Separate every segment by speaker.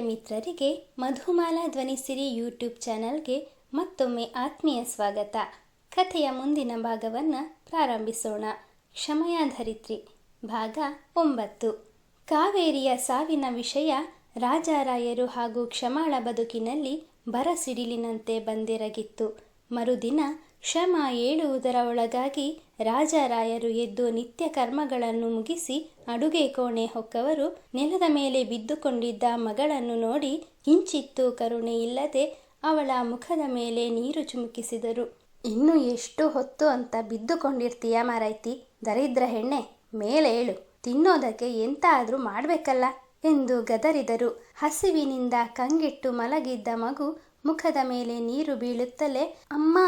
Speaker 1: ಮಿತ್ರರಿಗೆ ಮಧುಮಾಲಾ ಧ್ವನಿಸಿರಿ ಯೂಟ್ಯೂಬ್ ಚಾನಲ್ಗೆ ಮತ್ತೊಮ್ಮೆ ಆತ್ಮೀಯ ಸ್ವಾಗತ. ಕಥೆಯ ಮುಂದಿನ ಭಾಗವನ್ನು ಪ್ರಾರಂಭಿಸೋಣ. ಕ್ಷಮಯಾಧರಿತ್ರಿ. ಭಾಗ ಒಂಬತ್ತು. ಕಾವೇರಿಯ ಸಾವಿನ ವಿಷಯ ರಾಜಾರಾಯರು ಹಾಗೂ ಕ್ಷಮಾಳ ಬದುಕಿನಲ್ಲಿ ಬರಸಿಡಿಲಿನಂತೆ ಬಂದಿರಗಿತ್ತು. ಮರುದಿನ ಕ್ಷಮ ಏಳುವುದರ ಒಳಗಾಗಿ ರಾಜಾರಾಯರು ಎದ್ದು ನಿತ್ಯ ಕರ್ಮಗಳನ್ನು ಮುಗಿಸಿ ಅಡುಗೆ ಕೋಣೆ ಹೊಕ್ಕವರು ನೆಲದ ಮೇಲೆ ಬಿದ್ದುಕೊಂಡಿದ್ದ ಮಗಳನ್ನು ನೋಡಿ ಹಿಂಚಿತ್ತು ಕರುಣೆ ಇಲ್ಲದೆ ಅವಳ ಮುಖದ ಮೇಲೆ ನೀರು ಚುಮುಕಿಸಿದರು. ಇನ್ನು ಎಷ್ಟು ಹೊತ್ತು ಅಂತ ಬಿದ್ದುಕೊಂಡಿರ್ತೀಯ ಮಾರೈತಿ? ದರಿದ್ರ ಹೆಣ್ಣೆ, ಮೇಲೆ ಏಳು. ತಿನ್ನೋದಕ್ಕೆ ಎಂತ ಮಾಡಬೇಕಲ್ಲ ಮಾಡ್ಬೇಕಲ್ಲ ಎಂದು ಗದರಿದರು. ಹಸಿವಿನಿಂದ ಕಂಗೆಟ್ಟು ಮಲಗಿದ್ದ ಮಗು ಮುಖದ ಮೇಲೆ ನೀರು ಬೀಳುತ್ತಲೇ, ಅಮ್ಮ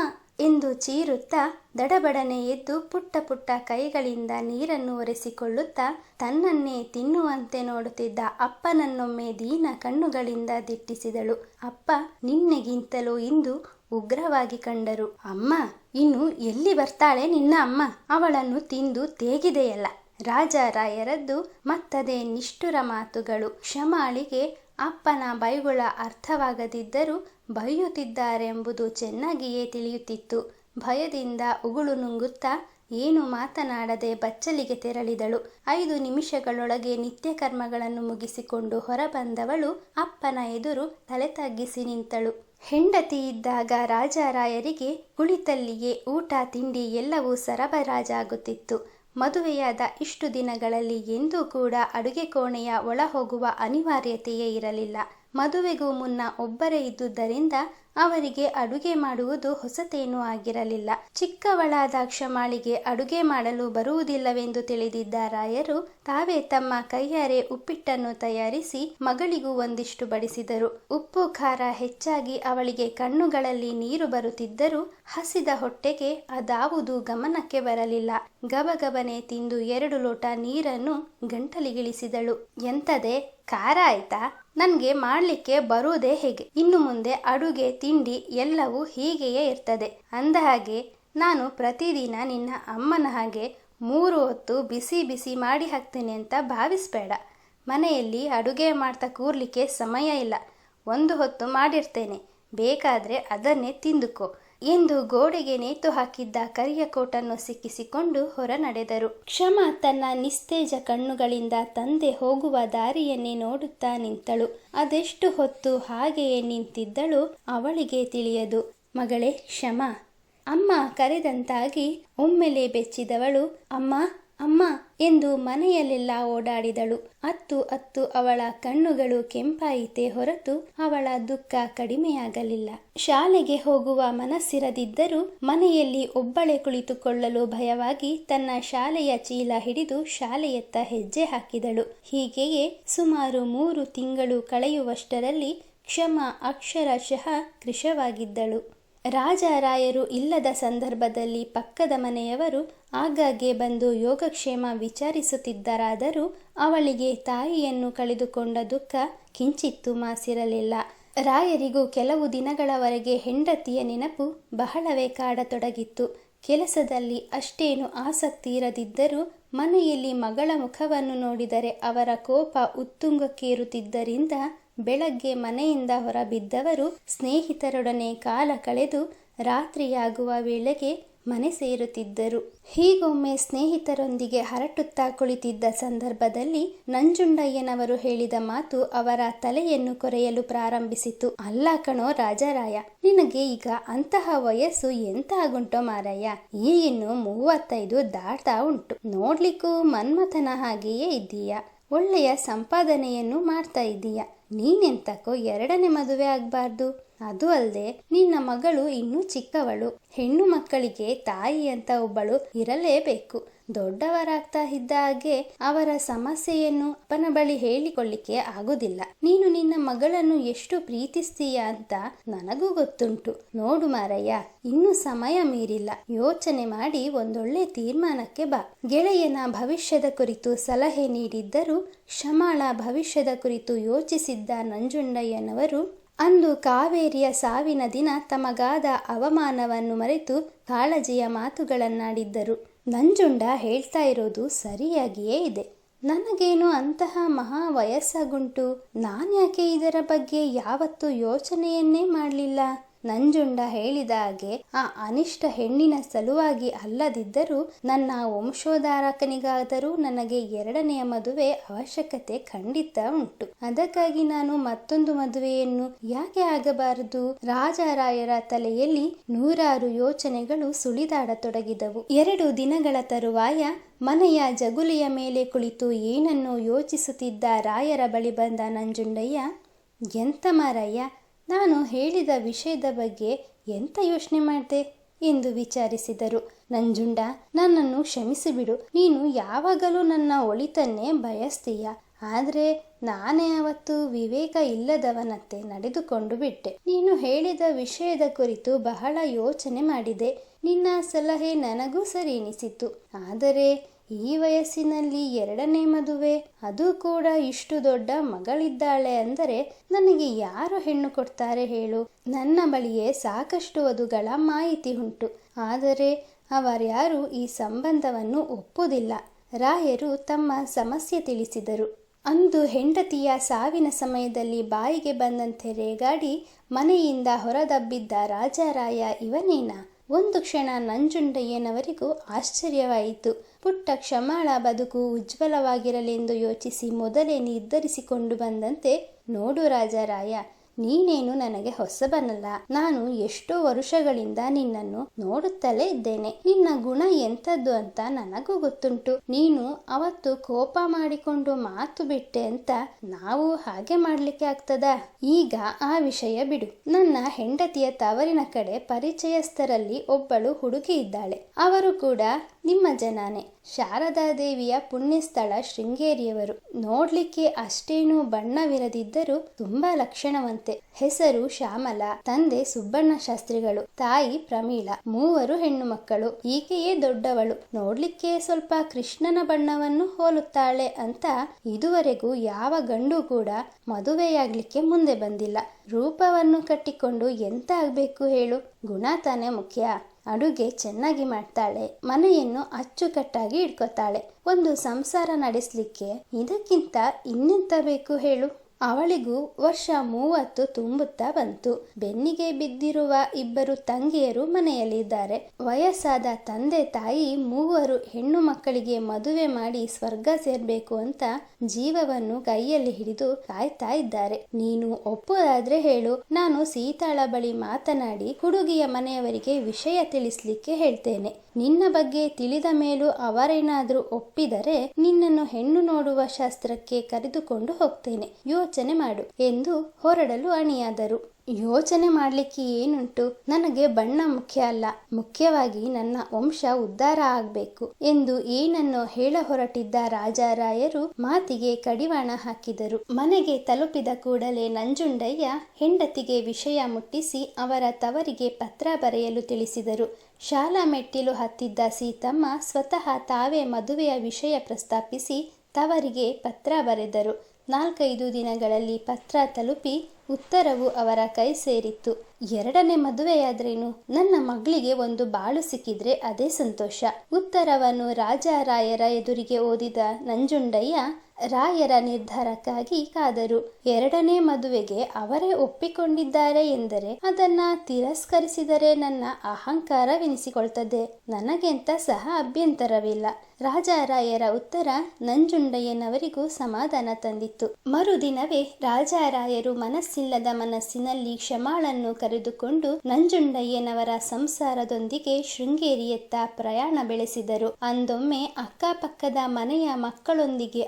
Speaker 1: ಎಂದು ಚೀರುತ್ತಾ ದಡಬಡನೆ ಎದ್ದು ಪುಟ್ಟ ಪುಟ್ಟ ಕೈಗಳಿಂದ ನೀರನ್ನು ಒರೆಸಿಕೊಳ್ಳುತ್ತಾ ತನ್ನನ್ನೇ ತಿನ್ನುವಂತೆ ನೋಡುತ್ತಿದ್ದ ಅಪ್ಪನನ್ನೊಮ್ಮೆ ದೀನ ಕಣ್ಣುಗಳಿಂದ ದಿಟ್ಟಿಸಿದಳು. ಅಪ್ಪ, ನಿನ್ನೆಗಿಂತಲೂ ಇಂದು ಉಗ್ರವಾಗಿ ಕಂಡರು. ಅಮ್ಮ, ಇನ್ನು ಎಲ್ಲಿ ಬರ್ತಾಳೆ ನಿನ್ನ ಅಮ್ಮ? ಅವಳನ್ನು ತಿಂದು ತೇಗಿದೆಯಲ್ಲ. ರಾಜ ರಾಯರದ್ದು ಮತ್ತದೇ ನಿಷ್ಠುರ ಮಾತುಗಳು. ಕ್ಷಮಾಳಿಗೆ ಅಪ್ಪನ ಬೈಗುಳ ಅರ್ಥವಾಗದಿದ್ದರೂ ಬೈಯುತ್ತಿದ್ದಾರೆಂಬುದು ಚೆನ್ನಾಗಿಯೇ ತಿಳಿಯುತ್ತಿತ್ತು. ಭಯದಿಂದ ಉಗುಳು ನುಂಗುತ್ತಾ ಏನು ಮಾತನಾಡದೆ ಬಚ್ಚಲಿಗೆ ತೆರಳಿದಳು. ಐದು ನಿಮಿಷಗಳೊಳಗೆ ನಿತ್ಯಕರ್ಮಗಳನ್ನು ಮುಗಿಸಿಕೊಂಡು ಹೊರಬಂದವಳು ಅಪ್ಪನ ಎದುರು ತಲೆ ತಗ್ಗಿಸಿ ನಿಂತಳು. ಹೆಂಡತಿ ಇದ್ದಾಗ ರಾಜಾರಾಯರಿಗೆ ಕುಳಿತಲ್ಲಿಯೇ ಊಟ, ತಿಂಡಿ ಎಲ್ಲವೂ ಸರಬರಾಜಾಗುತ್ತಿತ್ತು. ಮದುವೆಯಾದ ಇಷ್ಟು ದಿನಗಳಲ್ಲಿ ಎಂದೂ ಕೂಡ ಅಡುಗೆ ಕೋಣೆಯ ಒಳಹೋಗುವ ಅನಿವಾರ್ಯತೆಯೇ ಇರಲಿಲ್ಲ. ಮದುವೆಗೂ ಮುನ್ನ ಒಬ್ಬರೇ ಇದ್ದುದರಿಂದ ಅವರಿಗೆ ಅಡುಗೆ ಮಾಡುವುದು ಹೊಸತೇನೂ ಆಗಿರಲಿಲ್ಲ. ಚಿಕ್ಕವಳಾದ ಕ್ಷಮಾಳಿಗೆ ಅಡುಗೆ ಮಾಡಲು ಬರುವುದಿಲ್ಲವೆಂದು ತಿಳಿದಿದ್ದ ರಾಯರು ತಾವೇ ತಮ್ಮ ಕೈಯಾರೆ ಉಪ್ಪಿಟ್ಟನ್ನು ತಯಾರಿಸಿ ಮಗಳಿಗೂ ಒಂದಿಷ್ಟು ಬಡಿಸಿದರು. ಉಪ್ಪು ಖಾರ ಹೆಚ್ಚಾಗಿ ಅವಳಿಗೆ ಕಣ್ಣುಗಳಲ್ಲಿ ನೀರು ಬರುತ್ತಿದ್ದರೂ ಹಸಿದ ಹೊಟ್ಟೆಗೆ ಅದಾವುದು ಗಮನಕ್ಕೆ ಬರಲಿಲ್ಲ. ಗಬಗಬನೆ ತಿಂದು ಎರಡು ಲೋಟ ನೀರನ್ನು ಗಂಟಲಿಗಿಳಿಸಿದಳು. ಎಂತದೆ, ಖಾರ ಆಯ್ತಾ? ನನಗೆ ಮಾಡಲಿಕ್ಕೆ ಬರುವುದೇ ಹೇಗೆ? ಇನ್ನು ಮುಂದೆ ಅಡುಗೆ, ತಿಂಡಿ ಎಲ್ಲವೂ ಹೀಗೆಯೇ ಇರ್ತದೆ. ಅಂದ ಹಾಗೆ ನಾನು ಪ್ರತಿದಿನ ನಿನ್ನ ಅಮ್ಮನ ಹಾಗೆ ಮೂರು ಹೊತ್ತು ಬಿಸಿ ಬಿಸಿ ಮಾಡಿ ಹಾಕ್ತೇನೆ ಅಂತ ಭಾವಿಸ್ಬೇಡ. ಮನೆಯಲ್ಲಿ ಅಡುಗೆ ಮಾಡ್ತಾ ಕೂರ್ಲಿಕ್ಕೆ ಸಮಯ ಇಲ್ಲ. ಒಂದು ಹೊತ್ತು ಮಾಡಿರ್ತೇನೆ. ಬೇಕಾದರೆ ಅದನ್ನೇ ತಿಂದುಕೋ. ಎಂದು ಗೋಡೆಗೆ ನೇತು ಹಾಕಿದ್ದ ಕರಿಯ ಕೋಟನ್ನು ಸಿಕ್ಕಿಸಿಕೊಂಡು ಹೊರ ನಡೆದರು ಕ್ಷಮ ತನ್ನ ನಿಸ್ತೇಜ ಕಣ್ಣುಗಳಿಂದ ತಂದೆ ಹೋಗುವ ದಾರಿಯನ್ನೇ ನೋಡುತ್ತಾ ನಿಂತಳು. ಅದೆಷ್ಟು ಹೊತ್ತು ಹಾಗೆಯೇ ನಿಂತಿದ್ದಳು ಅವಳಿಗೆ ತಿಳಿಯದು. ಮಗಳೇ, ಕ್ಷಮ. ಅಮ್ಮ ಕರೆದಂತಾಗಿ ಒಮ್ಮೆಲೆ ಬೆಚ್ಚಿದವಳು, ಅಮ್ಮ ಅಮ್ಮ ಎಂದು ಮನೆಯಲ್ಲೆಲ್ಲ ಓಡಾಡಿದಳು. ಅತ್ತು ಅತ್ತು ಅವಳ ಕಣ್ಣುಗಳು ಕೆಂಪಾಯಿತೆ ಹೊರತು ಅವಳ ದುಃಖ ಕಡಿಮೆಯಾಗಲಿಲ್ಲ. ಶಾಲೆಗೆ ಹೋಗುವ ಮನಸ್ಸಿರದಿದ್ದರೂ ಮನೆಯಲ್ಲಿ ಒಬ್ಬಳೆ ಕುಳಿತುಕೊಳ್ಳಲು ಭಯವಾಗಿ ತನ್ನ ಶಾಲೆಯ ಚೀಲ ಹಿಡಿದು ಶಾಲೆಯತ್ತ ಹೆಜ್ಜೆ ಹಾಕಿದಳು. ಹೀಗೆಯೇ ಸುಮಾರು ಮೂರು ತಿಂಗಳು ಕಳೆಯುವಷ್ಟರಲ್ಲಿ ಕ್ಷಮ ಅಕ್ಷರಶಃ ಕೃಶವಾಗಿದ್ದಳು. ರಾಜಾರಾಯರು ಇಲ್ಲದ ಸಂದರ್ಭದಲ್ಲಿ ಪಕ್ಕದ ಮನೆಯವರು ಆಗಾಗ್ಗೆ ಬಂದು ಯೋಗಕ್ಷೇಮ ವಿಚಾರಿಸುತ್ತಿದ್ದರಾದರೂ ಅವಳಿಗೆ ತಾಯಿಯನ್ನು ಕಳೆದುಕೊಂಡ ದುಃಖ ಕಿಂಚಿತ್ತೂ ಮಾಸಿರಲಿಲ್ಲ. ರಾಯರಿಗೂ ಕೆಲವು ದಿನಗಳವರೆಗೆ ಹೆಂಡತಿಯ ನೆನಪು ಬಹಳವೇ ಕಾಡತೊಡಗಿತ್ತು. ಕೆಲಸದಲ್ಲಿ ಅಷ್ಟೇನು ಆಸಕ್ತಿ ಇರದಿದ್ದರೂ ಮನೆಯಲ್ಲಿ ಮಗಳ ಮುಖವನ್ನು ನೋಡಿದರೆ ಅವರ ಕೋಪ ಉತ್ತುಂಗಕ್ಕೇರುತ್ತಿದ್ದರಿಂದ ಬೆಳಗ್ಗೆ ಮನೆಯಿಂದ ಹೊರಬಿದ್ದವರು ಸ್ನೇಹಿತರೊಡನೆ ಕಾಲ ಕಳೆದು ರಾತ್ರಿಯಾಗುವ ವೇಳೆಗೆ ಮನೆ ಸೇರುತ್ತಿದ್ದರು. ಹೀಗೊಮ್ಮೆ ಸ್ನೇಹಿತರೊಂದಿಗೆ ಹರಟುತ್ತಾ ಕುಳಿತಿದ್ದ ಸಂದರ್ಭದಲ್ಲಿ ನಂಜುಂಡಯ್ಯನವರು ಹೇಳಿದ ಮಾತು ಅವರ ತಲೆಯನ್ನು ಕೊರೆಯಲು ಪ್ರಾರಂಭಿಸಿತು. ಅಲ್ಲ ಕಣೋ ರಾಜಾರಾಯ, ನಿನಗೆ ಈಗ ಅಂತಹ ವಯಸ್ಸು ಎಂತ ಆಗುಂಟೋ ಮಾರಯ್ಯ ಇನ್ನು ಮೂವತ್ತೈದು ದಾಟ್ತಾ ಉಂಟು. ನೋಡ್ಲಿಕ್ಕೂ ಮನ್ಮಥನ ಹಾಗೆಯೇ ಇದ್ದೀಯ? ಒಳ್ಳೆಯ ಸಂಪಾದನೆಯನ್ನು ಮಾಡ್ತಾ ಇದ್ದೀಯ? ನೀನೆಂತಕೋ ಎರಡನೇ ಮದುವೆ ಆಗಬಾರ್ದು. ಅದು ಅಲ್ಲದೆ ನಿನ್ನ ಮಗಳು ಇನ್ನೂ ಚಿಕ್ಕವಳು. ಹೆಣ್ಣು ಮಕ್ಕಳಿಗೆ ತಾಯಿ ಅಂತ ಒಬ್ಬಳು ಇರಲೇಬೇಕು. ದೊಡ್ಡವರಾಗ್ತಾ ಇದ್ದ ಹಾಗೆ ಅವರ ಸಮಸ್ಯೆಯನ್ನು ಅಪ್ಪನ ಬಳಿ ಹೇಳಿಕೊಳ್ಳಿಕ್ಕೆ ಆಗುದಿಲ್ಲ. ನೀನು ನಿನ್ನ ಮಗಳನ್ನು ಎಷ್ಟು ಪ್ರೀತಿಸ್ತೀಯ ಅಂತ ನನಗೂ ಗೊತ್ತುಂಟು. ನೋಡು ಮಾರಯ್ಯ, ಇನ್ನು ಸಮಯ ಮೀರಿಲ್ಲ. ಯೋಚನೆ ಮಾಡಿ ಒಂದೊಳ್ಳೆ ತೀರ್ಮಾನಕ್ಕೆ ಬಾ. ಗೆಳೆಯನ ಭವಿಷ್ಯದ ಕುರಿತು ಸಲಹೆ ನೀಡಿದ್ದರೂ ಕ್ಷಮಾಳ ಭವಿಷ್ಯದ ಕುರಿತು ಯೋಚಿಸಿದ್ದ ನಂಜುಂಡಯ್ಯನವರು ಅಂದು ಕಾವೇರಿಯ ಸಾವಿನ ದಿನ ತಮಗಾದ ಅವಮಾನವನ್ನು ಮರೆತು ಕಾಳಜಿಯ ಮಾತುಗಳನ್ನಾಡಿದ್ದರು. ನಂಜುಂಡ ಹೇಳ್ತಾ ಇರೋದು ಸರಿಯಾಗಿಯೇ ಇದೆ. ನನಗೇನು ಅಂತಹ ಮಹಾ ವಯಸ್ಸಾಗುಂಟು ನಾನ್ಯಾಕೆ ಇದರ ಬಗ್ಗೆ ಯಾವತ್ತೂ ಯೋಚನೆಯನ್ನೇ ಮಾಡಲಿಲ್ಲ? ನಂಜುಂಡ ಹೇಳಿದ ಹಾಗೆ ಆ ಅನಿಷ್ಟ ಹೆಣ್ಣಿನ ಸಲುವಾಗಿ ಅಲ್ಲದಿದ್ದರೂ ನನ್ನ ವಂಶೋಧಾರಕನಿಗಾದರೂ ನನಗೆ ಎರಡನೆಯ ಮದುವೆ ಅವಶ್ಯಕತೆ ಖಂಡಿತ ಉಂಟು. ಅದಕ್ಕಾಗಿ ನಾನು ಮತ್ತೊಂದು ಮದುವೆಯನ್ನು ಯಾಕೆ ಆಗಬಾರದು? ರಾಜಾರಾಯರ ತಲೆಯಲ್ಲಿ ನೂರಾರು ಯೋಚನೆಗಳು ಸುಳಿದಾಡತೊಡಗಿದವು. ಎರಡು ದಿನಗಳ ತರುವಾಯ ಮನೆಯ ಜಗುಲಿಯ ಮೇಲೆ ಕುಳಿತು ಏನನ್ನೋ ಯೋಚಿಸುತ್ತಿದ್ದ ರಾಯರ ಬಳಿ ಬಂದ ನಂಜುಂಡಯ್ಯ, ಎಂತ ಮಾರಯ್ಯ ನಾನು ಹೇಳಿದ ವಿಷಯದ ಬಗ್ಗೆ ಎಂತ ಯೋಚನೆ ಮಾಡಿದೆ? ಎಂದು ವಿಚಾರಿಸಿದರು. ನಂಜುಂಡ, ನನ್ನನ್ನು ಕ್ಷಮಿಸಿಬಿಡು. ನೀನು ಯಾವಾಗಲೂ ನನ್ನ ಒಳಿತನ್ನೇ ಬಯಸ್ತೀಯ. ಆದರೆ ನಾನೇ ಅವತ್ತು ವಿವೇಕ ಇಲ್ಲದವನಂತೆ ನಡೆದುಕೊಂಡು ಬಿಟ್ಟೆ. ನೀನು ಹೇಳಿದ ವಿಷಯದ ಕುರಿತು ಬಹಳ ಯೋಚನೆ ಮಾಡಿದೆ. ನಿನ್ನ ಸಲಹೆ ನನಗೂ ಸರಿ ಎನಿಸಿತು ಆದರೆ ಈ ವಯಸ್ಸಿನಲ್ಲಿ ಎರಡನೇ ಮದುವೆ. ಅದು ಕೂಡ ಇಷ್ಟು ದೊಡ್ಡ ಮಗಳಿದ್ದಾಳೆ ಅಂದರೆ ನನಗೆ ಯಾರು ಹೆಣ್ಣು ಕೊಡ್ತಾರೆ ಹೇಳು. ನನ್ನ ಬಳಿಯೇ ಸಾಕಷ್ಟು ವಧುಗಳ ಮಾಹಿತಿ ಉಂಟು. ಆದರೆ ಅವರ್ಯಾರು ಈ ಸಂಬಂಧವನ್ನು ಒಪ್ಪುವುದಿಲ್ಲ ರಾಯರು ತಮ್ಮ ಸಮಸ್ಯೆ ತಿಳಿಸಿದರು. ಅಂದು ಹೆಂಡತಿಯ ಸಾವಿನ ಸಮಯದಲ್ಲಿ ಬಾಯಿಗೆ ಬಂದಂತೆ ರೇಗಾಡಿ ಮನೆಯಿಂದ ಹೊರದಬ್ಬಿದ್ದ ರಾಜಾರಾಯ ಇವನೇನ? ಒಂದು ಕ್ಷಣ ನಂಜುಂಡಯ್ಯನವರಿಗೂ ಆಶ್ಚರ್ಯವಾಯಿತು. ಪುಟ್ಟ ಕ್ಷಮಾಳ ಬದುಕು ಉಜ್ವಲವಾಗಿರಲೆಂದು ಯೋಚಿಸಿ ಮೊದಲೇ ನಿರ್ಧರಿಸಿಕೊಂಡು ಬಂದಂತೆ ನೋಡು ರಾಜಾರಾಯ ನೀನೇನು ನನಗೆ ಹೊಸಬನಲ್ಲ. ನಾನು ಎಷ್ಟೋ ವರುಷಗಳಿಂದ ನಿನ್ನನ್ನು ನೋಡುತ್ತಲೇ ಇದ್ದೇನೆ. ನಿನ್ನ ಗುಣ ಎಂಥದ್ದು ಅಂತ ನನಗೂ ಗೊತ್ತುಂಟು. ನೀನು ಅವತ್ತು ಕೋಪ ಮಾಡಿಕೊಂಡು ಮಾತು ಬಿಟ್ಟೆ ಅಂತ ನಾವು ಹಾಗೆ ಮಾಡ್ಲಿಕ್ಕೆ ಆಗ್ತದ? ಈಗ ಆ ವಿಷಯ ಬಿಡು. ನನ್ನ ಹೆಂಡತಿಯ ತವರಿನ ಕಡೆ ಪರಿಚಯಸ್ಥರಲ್ಲಿ ಒಬ್ಬಳು ಹುಡುಗಿ ಇದ್ದಾಳೆ. ಅವರು ಕೂಡ ನಿಮ್ಮ ಜನಾನೆ. ಶಾರದಾದೇವಿಯ ಪುಣ್ಯಸ್ಥಳ ಶೃಂಗೇರಿಯವರು. ನೋಡ್ಲಿಕ್ಕೆ ಅಷ್ಟೇನು ಬಣ್ಣವಿರದಿದ್ದರೂ ತುಂಬಾ ಲಕ್ಷಣವಂತೆ. ಹೆಸರು ಶ್ಯಾಮಲ, ತಂದೆ ಸುಬ್ಬಣ್ಣ ಶಾಸ್ತ್ರಿಗಳು, ತಾಯಿ ಪ್ರಮೀಳ, ಮೂವರು ಹೆಣ್ಣು ಮಕ್ಕಳು ಈಕೆಯೇ ದೊಡ್ಡವಳು. ನೋಡ್ಲಿಕ್ಕೆ ಸ್ವಲ್ಪ ಕೃಷ್ಣನ ಬಣ್ಣವನ್ನು ಹೋಲುತ್ತಾಳೆ ಅಂತ ಇದುವರೆಗೂ ಯಾವ ಗಂಡು ಕೂಡ ಮದುವೆಯಾಗ್ಲಿಕ್ಕೆ ಮುಂದೆ ಬಂದಿಲ್ಲ. ರೂಪವನ್ನು ಕಟ್ಟಿಕೊಂಡು ಎಂತ ಆಗ್ಬೇಕು ಹೇಳು. ಗುಣ ತಾನೇ ಮುಖ್ಯ. ಅಡುಗೆ ಚೆನ್ನಾಗಿ ಮಾಡ್ತಾಳೆ. ಮನೆಯನ್ನು ಅಚ್ಚುಕಟ್ಟಾಗಿ ಇಟ್ಕೋತಾಳೆ ಒಂದು ಸಂಸಾರ ನಡೆಸಲಿಕ್ಕೆ ಇದಕ್ಕಿಂತ ಇನ್ನೆಂತ ಬೇಕು ಹೇಳು? ಅವಳಿಗೂ ವರ್ಷ ಮೂವತ್ತು ತುಂಬುತ್ತಾ ಬಂತು. ಬೆನ್ನಿಗೆ ಬಿದ್ದಿರುವ ಇಬ್ಬರು ತಂಗಿಯರು ಮನೆಯಲ್ಲಿದ್ದಾರೆ. ವಯಸ್ಸಾದ ತಂದೆ ತಾಯಿ ಮೂವರು ಹೆಣ್ಣು ಮಕ್ಕಳಿಗೆ ಮದುವೆ ಮಾಡಿ ಸ್ವರ್ಗ ಸೇರ್ಬೇಕು ಅಂತ ಜೀವವನ್ನು ಕೈಯಲ್ಲಿ ಹಿಡಿದು ಕಾಯ್ತಾ ಇದ್ದಾರೆ. ನೀನು ಒಪ್ಪುದಾದ್ರೆ ಹೇಳು. ನಾನು ಸೀತಾಳ ಬಳಿ ಮಾತನಾಡಿ ಹುಡುಗಿಯ ಮನೆಯವರಿಗೆ ವಿಷಯ ತಿಳಿಸ್ಲಿಕ್ಕೆ ಹೇಳ್ತೇನೆ. ನಿನ್ನ ಬಗ್ಗೆ ತಿಳಿದ ಮೇಲೂ ಅವರೇನಾದ್ರೂ ಒಪ್ಪಿದರೆ ನಿನ್ನನ್ನು ಹೆಣ್ಣು ನೋಡುವ ಶಾಸ್ತ್ರಕ್ಕೆ ಕರೆದುಕೊಂಡು ಹೋಗ್ತೇನೆ. ಯೋಚನೆ ಮಾಡು ಎಂದು ಹೊರಡಲು ಅಣಿಯಾದರು. ಯೋಚನೆ ಮಾಡಲಿಕ್ಕೆ ಏನುಂಟು? ನನಗೆ ಬಣ್ಣ ಮುಖ್ಯ ಅಲ್ಲ. ಮುಖ್ಯವಾಗಿ ನನ್ನ ವಂಶ ಉದ್ಧಾರ ಆಗಬೇಕು ಎಂದು ಏನನ್ನು ಹೇಳ ಹೊರಟಿದ್ದ ರಾಜಾರಾಯರು ಮಾತಿಗೆ ಕಡಿವಾಣ ಹಾಕಿದರು. ಮನೆಗೆ ತಲುಪಿದ ಕೂಡಲೇ ನಂಜುಂಡಯ್ಯ ಹೆಂಡತಿಗೆ ವಿಷಯ ಮುಟ್ಟಿಸಿ ಅವರ ತವರಿಗೆ ಪತ್ರ ಬರೆಯಲು ತಿಳಿಸಿದರು. ಶಾಲಾ ಮೆಟ್ಟಿಲು ಹತ್ತಿದ್ದ ಸೀತಮ್ಮ ಸ್ವತಃ ತಾವೇ ಮದುವೆಯ ವಿಷಯ ಪ್ರಸ್ತಾಪಿಸಿ ತವರಿಗೆ ಪತ್ರ ಬರೆದರು. ನಾಲ್ಕೈದು ದಿನಗಳಲ್ಲಿ ಪತ್ರ ತಲುಪಿ ಉತ್ತರವು ಅವರ ಕೈ ಸೇರಿತ್ತು. ಎರಡನೇ ಮದುವೆಯಾದ್ರೇನು? ನನ್ನ ಮಗಳಿಗೆ ಒಂದು ಬಾಳು ಸಿಕ್ಕಿದ್ರೆ ಅದೇ ಸಂತೋಷ. ಉತ್ತರವನ್ನು ರಾಜಾರಾಯರ ಎದುರಿಗೆ ಓದಿದ ನಂಜುಂಡಯ್ಯ ರಾಯರ ನಿರ್ಧಾರಕ್ಕಾಗಿ ಕಾದರು. ಎರಡನೇ ಮದುವೆಗೆ ಅವರೇ ಒಪ್ಪಿಕೊಂಡಿದ್ದಾರೆ ಎಂದರೆ ಅದನ್ನ ತಿರಸ್ಕರಿಸಿದರೆ ನನ್ನ ಅಹಂಕಾರವೆನಿಸಿಕೊಳ್ತದೆ. ನನಗೆಂತ ಸಹ ಅಭ್ಯಂತರವಿಲ್ಲ. ರಾಜಾರಾಯರ ಉತ್ತರ ನಂಜುಂಡಯ್ಯನವರಿಗೂ ಸಮಾಧಾನ ತಂದಿತ್ತು. ಮರುದಿನವೇ ರಾಜಾರಾಯರು ಮನಸ್ಸಿಲ್ಲದ ಮನಸ್ಸಿನಲ್ಲಿ ಕ್ಷಮಾಳನ್ನು ಕರೆದುಕೊಂಡು ನಂಜುಂಡಯ್ಯನವರ ಸಂಸಾರದೊಂದಿಗೆ ಶೃಂಗೇರಿಯತ್ತ ಪ್ರಯಾಣ ಬೆಳೆಸಿದರು. ಅಂದೊಮ್ಮೆ ಅಕ್ಕಪಕ್ಕದ ಮನೆಯ ಮಕ್ಕಳೊಂದಿಗೆ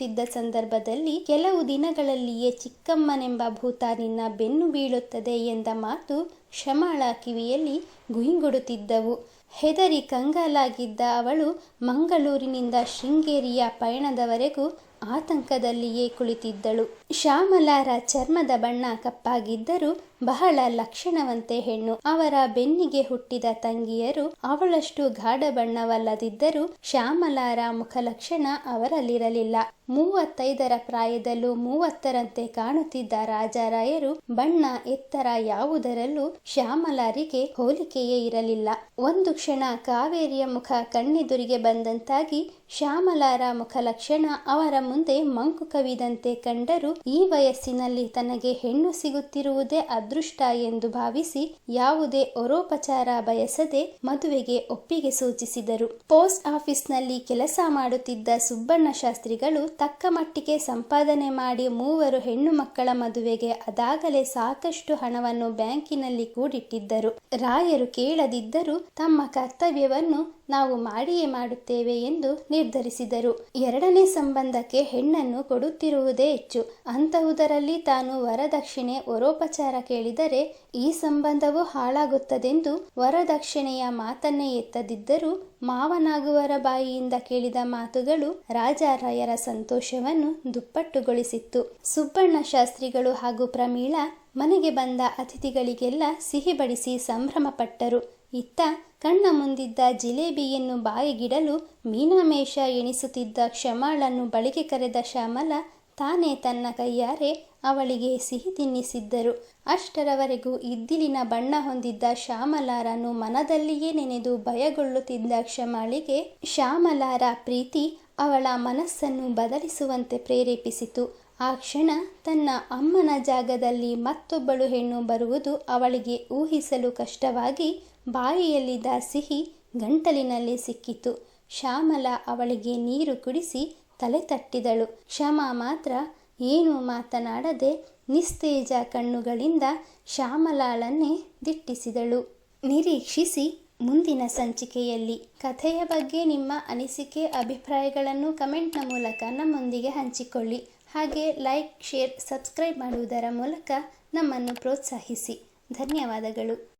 Speaker 1: ಆಡುತ್ತಿದ್ದ ಸಂದರ್ಭದಲ್ಲಿ ಕೆಲವು ದಿನಗಳಲ್ಲಿಯೇ ಚಿಕ್ಕಮ್ಮನೆಂಬ ಭೂತ ನಿನ್ನ ಬೆನ್ನು ಬೀಳುತ್ತದೆ ಎಂದ ಮಾತು ಕ್ಷಮಾಳ ಕಿವಿಯಲ್ಲಿ ಗುಯಿಂಗುಡುತ್ತಿದ್ದವು ಹೆದರಿ ಕಂಗಾಲಾಗಿದ್ದ ಅವಳು ಮಂಗಳೂರಿನಿಂದ ಶೃಂಗೇರಿಯ ಪಯಣದವರೆಗೂ ಆತಂಕದಲ್ಲಿಯೇ ಕುಳಿತಿದ್ದಳು. ಶ್ಯಾಮಲಾರ ಚರ್ಮದ ಬಣ್ಣ ಕಪ್ಪಾಗಿದ್ದರೂ ಬಹಳ ಲಕ್ಷಣವಂತೆ ಹೆಣ್ಣು. ಅವರ ಬೆನ್ನಿಗೆ ಹುಟ್ಟಿದ ತಂಗಿಯರು ಅವಳಷ್ಟು ಗಾಢ ಬಣ್ಣವಲ್ಲದಿದ್ದರೂ ಶ್ಯಾಮಲಾರ ಮುಖಲಕ್ಷಣ ಅವರಲ್ಲಿರಲಿಲ್ಲ. ಮೂವತ್ತೈದರ ಪ್ರಾಯದಲ್ಲೂ ಮೂವತ್ತರಂತೆ ಕಾಣುತ್ತಿದ್ದ ರಾಜಾರಾಯರು ಬಣ್ಣ ಎತ್ತರ ಯಾವುದರಲ್ಲೂ ಶ್ಯಾಮಲಾರಿಗೆ ಹೋಲಿಕೆಯೇ ಇರಲಿಲ್ಲ. ಒಂದು ಕ್ಷಣ ಕಾವೇರಿಯ ಮುಖ ಕಣ್ಣೆದುರಿಗೆ ಬಂದಂತಾಗಿ ಶ್ಯಾಮಲಾರ ಮುಖಲಕ್ಷಣ ಅವರ ಮುಂದೆ ಮಂಕು ಕವಿದಂತೆ ಕಂಡರೂ ಈ ವಯಸ್ಸಿನಲ್ಲಿ ತನಗೆ ಹೆಣ್ಣು ಸಿಗುತ್ತಿರುವುದೇ ಅದೃಷ್ಟ ಎಂದು ಭಾವಿಸಿ ಯಾವುದೇ ಒರೋಪಚಾರ ಬಯಸದೆ ಮದುವೆಗೆ ಒಪ್ಪಿಗೆ ಸೂಚಿಸಿದರು. ಪೋಸ್ಟ್ ಆಫೀಸ್ನಲ್ಲಿ ಕೆಲಸ ಮಾಡುತ್ತಿದ್ದ ಸುಬ್ಬಣ್ಣ ಶಾಸ್ತ್ರಿಗಳು ತಕ್ಕ ಮಟ್ಟಿಗೆ ಸಂಪಾದನೆ ಮಾಡಿ ಮೂವರು ಹೆಣ್ಣು ಮಕ್ಕಳ ಮದುವೆಗೆ ಅದಾಗಲೇ ಸಾಕಷ್ಟು ಹಣವನ್ನು ಬ್ಯಾಂಕಿನಲ್ಲಿ ಕೂಡಿಟ್ಟಿದ್ದರು. ರಾಯರು ಕೇಳದಿದ್ದರೂ ತಮ್ಮ ಕರ್ತವ್ಯವನ್ನು ನಾವು ಮಾಡಿಯೇ ಮಾಡುತ್ತೇವೆ ಎಂದು ನಿರ್ಧರಿಸಿದರು. ಎರಡನೇ ಸಂಬಂಧಕ್ಕೆ ಹೆಣ್ಣನ್ನು ಕೊಡುತ್ತಿರುವುದೇ ಹೆಚ್ಚು. ಅಂತಹುದರಲ್ಲಿ ತಾನು ವರದಕ್ಷಿಣೆ ವರೋಪಚಾರ ಕೇಳಿದರೆ ಈ ಸಂಬಂಧವು ಹಾಳಾಗುತ್ತದೆಂದು ವರದಕ್ಷಿಣೆಯ ಮಾತನ್ನೇ ಎತ್ತದಿದ್ದರೂ ಮಾವನಾಗುವರ ಬಾಯಿಯಿಂದ ಕೇಳಿದ ಮಾತುಗಳು ರಾಜಾರಾಯರ ಸಂತೋಷವನ್ನು ದುಪ್ಪಟ್ಟುಗೊಳಿಸಿತ್ತು. ಸುಬ್ಬಣ್ಣ ಶಾಸ್ತ್ರಿಗಳು ಹಾಗೂ ಪ್ರಮೀಳಾ ಮನೆಗೆ ಬಂದ ಅತಿಥಿಗಳಿಗೆಲ್ಲ ಸಿಹಿ ಬಡಿಸಿ ಸಂಭ್ರಮಪಟ್ಟರು. ಇತ್ತ ಕಣ್ಣ ಮುಂದಿದ್ದ ಜಿಲೇಬಿಯನ್ನು ಬಾಯಿಗಿಡಲು ಮೀನಾಮೇಷ ಎಣಿಸುತ್ತಿದ್ದ ಕ್ಷಮಾಳನ್ನು ಬಳಿಗೆ ಕರೆದ ಶ್ಯಾಮಲ, ತಾನೇ ತನ್ನ ಕೈಯಾರೆ ಅವಳಿಗೆ ಸಿಹಿ ತಿನ್ನಿಸಿದ್ದರು. ಅಷ್ಟರವರೆಗೂ ಇದ್ದಿಲಿನ ಬಣ್ಣ ಹೊಂದಿದ್ದ ಶ್ಯಾಮಲಾರನ್ನು ಮನದಲ್ಲಿಯೇ ನೆನೆದು ಭಯಗೊಳ್ಳುತ್ತಿದ್ದ ಕ್ಷಮಾಳಿಗೆ ಶ್ಯಾಮಲಾರ ಪ್ರೀತಿ ಅವಳ ಮನಸ್ಸನ್ನು ಬದಲಿಸುವಂತೆ ಪ್ರೇರೇಪಿಸಿತು. ಆ ಕ್ಷಣ ತನ್ನ ಅಮ್ಮನ ಜಾಗದಲ್ಲಿ ಮತ್ತೊಬ್ಬಳು ಹೆಣ್ಣು ಬರುವುದು ಅವಳಿಗೆ ಊಹಿಸಲು ಕಷ್ಟವಾಗಿ ಬಾಯಿಯಲ್ಲಿದ್ದ ಸಿಹಿ ಗಂಟಲಿನಲ್ಲಿ ಸಿಕ್ಕಿತು. ಶ್ಯಾಮಲ ಅವಳಿಗೆ ನೀರು ಕುಡಿಸಿ ತಲೆ ತಟ್ಟಿದಳು. ಕ್ಷಮ ಮಾತ್ರ ಏನೂ ಮಾತನಾಡದೆ ನಿಸ್ತೇಜ ಕಣ್ಣುಗಳಿಂದ ಶ್ಯಾಮಲಾಳನ್ನೇ ದಿಟ್ಟಿಸಿದಳು. ನಿರೀಕ್ಷಿಸಿ ಮುಂದಿನ ಸಂಚಿಕೆಯಲ್ಲಿ. ಕಥೆಯ ಬಗ್ಗೆ ನಿಮ್ಮ ಅನಿಸಿಕೆ, ಅಭಿಪ್ರಾಯಗಳನ್ನು ಕಮೆಂಟ್ನ ಮೂಲಕ ನಮ್ಮೊಂದಿಗೆ ಹಂಚಿಕೊಳ್ಳಿ. ಹಾಗೆ ಲೈಕ್, ಶೇರ್, ಸಬ್ಸ್ಕ್ರೈಬ್ ಮಾಡುವುದರ ಮೂಲಕ ನಮ್ಮನ್ನು ಪ್ರೋತ್ಸಾಹಿಸಿ. ಧನ್ಯವಾದಗಳು.